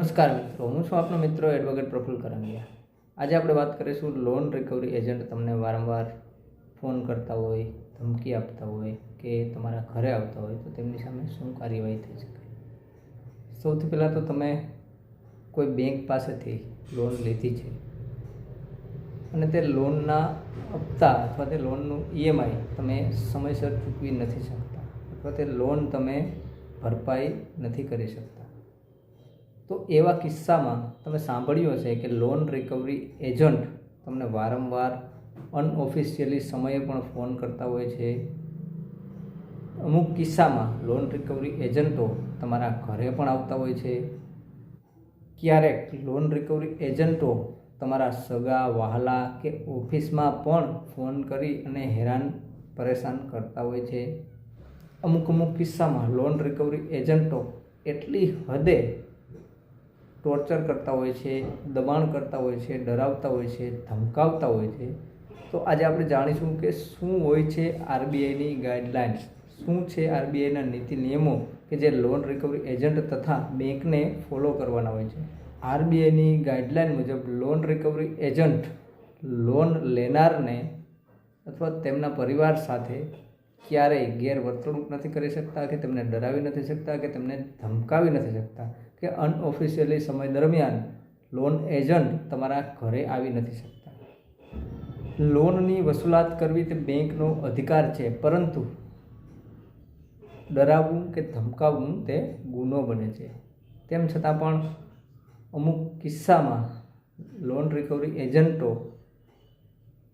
નમસ્કાર મિત્રો, હું છું આપનો મિત્ર એડવોકેટ પ્રફુલ કરંગિયા. આજે આપણે વાત કરીશું લોન રિકવરી એજન્ટ તમને વારંવાર ફોન કરતા હોય, ધમકી આપતા હોય કે તમારા ઘરે આવતા હોય, તો તેમની સામે શું કાર્યવાહી થઈ શકે? સૌથી પહેલાં તો તમે કોઈ બેંક પાસેથી લોન લીધી છે અને તે લોનના હપ્તા અથવા તે લોનનું ઈએમઆઈ તમે સમયસર ચૂકવી નથી શકતા અથવા તે લોન તમે ભરપાઈ નથી કરી શકતા. તો એવા કિસ્સામાં તમે સાંભળ્યું હશે કે લોન રિકવરી એજન્ટ તમને વારંવાર અનઓફિશિયલી સમયે પણ ફોન કરતા હોય છે. અમુક કિસ્સામાં લોન રિકવરી એજન્ટો તમારા ઘરે પણ આવતા હોય છે. ક્યારેક લોન રિકવરી એજન્ટો તમારા સગા, વહાલા કે ઓફિસમાં પણ ફોન કરી અને હેરાન પરેશાન કરતા હોય છે. અમુક અમુક કિસ્સામાં લોન રિકવરી એજન્ટો એટલી હદે ટોર્ચર કરતા હોય છે, દબાણ કરતા હોય છે, ડરાવતા હોય છે, ધમકાવતા હોય છે, તો આજે આપણે જાણીશું કે શું હોય છે આરબીઆઈની ગાઈડલાઇન્સ શું છે આરબીઆઈના નીતિ નિયમો કે જે લોન રિકવરી એજન્ટ તથા બેંકને ફોલો કરવાના હોય છે? આરબીઆઈની ગાઈડલાઇન મુજબ લોન રિકવરી એજન્ટ લોન લેનારને અથવા તેમના પરિવાર સાથે ક્યારેય ગેરવર્તણૂક નથી કરી શકતા, કે તેમને ડરાવી નથી શકતા, કે તેમને ધમકાવી નથી શકતા. કે અનઓફિશિયલી સમય દરમિયાન લોન એજન્ટ તમારા ઘરે આવી નથી શકતા. લોનની વસૂલાત કરવી તે બેંકનો અધિકાર છે, પરંતુ ડરાવવું કે ધમકાવવું તે ગુનો બને છે. તેમ છતાં પણ અમુક કિસ્સામાં લોન રિકવરી એજન્ટો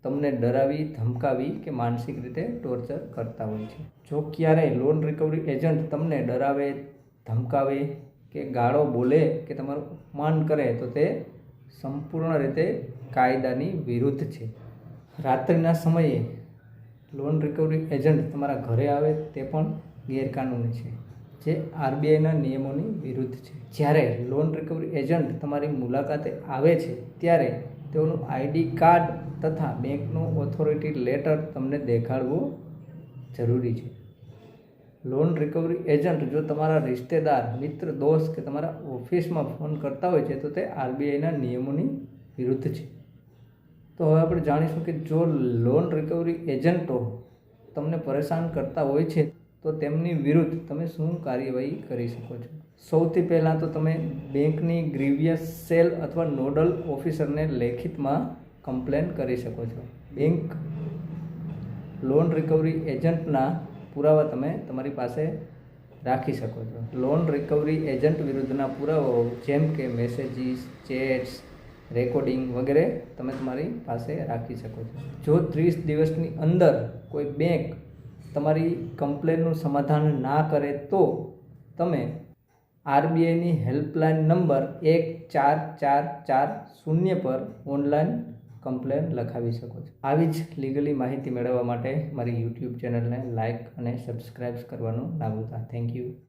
તમને ડરાવી, ધમકાવી કે માનસિક રીતે ટોર્ચર કરતા હોય છે. જો ક્યારેય લોન રિકવરી એજન્ટ તમને ડરાવે, ધમકાવે કે ગાળો બોલે કે તમારું અપમાન કરે તો તે સંપૂર્ણ રીતે કાયદાની વિરુદ્ધ છે. રાત્રિના સમયે લોન રિકવરી એજન્ટ તમારા ઘરે આવે તે પણ ગેરકાનૂની છે, જે આરબીઆઈના નિયમોની વિરુદ્ધ છે. જ્યારે લોન રિકવરી એજન્ટ તમારી મુલાકાતે આવે છે, ત્યારે તેઓનું આઈડી કાર્ડ તથા બેંકનું ઓથોરિટી લેટર તમને દેખાડવું જરૂરી છે. લોન રિકવરી એજન્ટ જો તમારા રિશ્તેદાર, મિત્ર, દોસ્ત કે તમારા ઓફિસમાં ફોન કરતા હોય છે, તો તે આરબીઆઈના નિયમોની વિરુદ્ધ છે. તો હવે આપણે જાણીશું કે જો લોન રિકવરી એજન્ટો તમને પરેશાન કરતા હોય છે, તો તેમની વિરુદ્ધ તમે શું કાર્યવાહી કરી શકો છો? સૌથી પહેલાં તો તમે બેંકની ગ્રીવિયસ સેલ અથવા નોડલ ઓફિસરને લેખિતમાં કમ્પ્લેન કરી શકો છો. બેંક લોન રિકવરી એજન્ટના પુરાવા તમે તમારી પાસે રાખી શકો છો. લોન રિકવરી એજન્ટ વિરુદ્ધના પુરાવાઓ જેમ કે મેસેજીસ ચેટ્સ રેકોર્ડિંગ વગેરે તમે તમારી પાસે રાખી શકો છો. જો ત્રીસ દિવસની અંદર કોઈ બેંક તમારી કમ્પ્લેનનું સમાધાન ના કરે તો તમે આરબીઆઈની હેલ્પલાઇન નંબર એક ચાર ચાર ચાર શૂન્ય પર ઓનલાઈન કમ્પ્લેન લખાવી શકો છો. આવી જ લીગલી માહિતી મેળવવા માટે મારી યુટ્યુબ ચેનલને લાઇક અને સબસ્ક્રાઈબ કરવાનું ના ભૂલતા. Thank you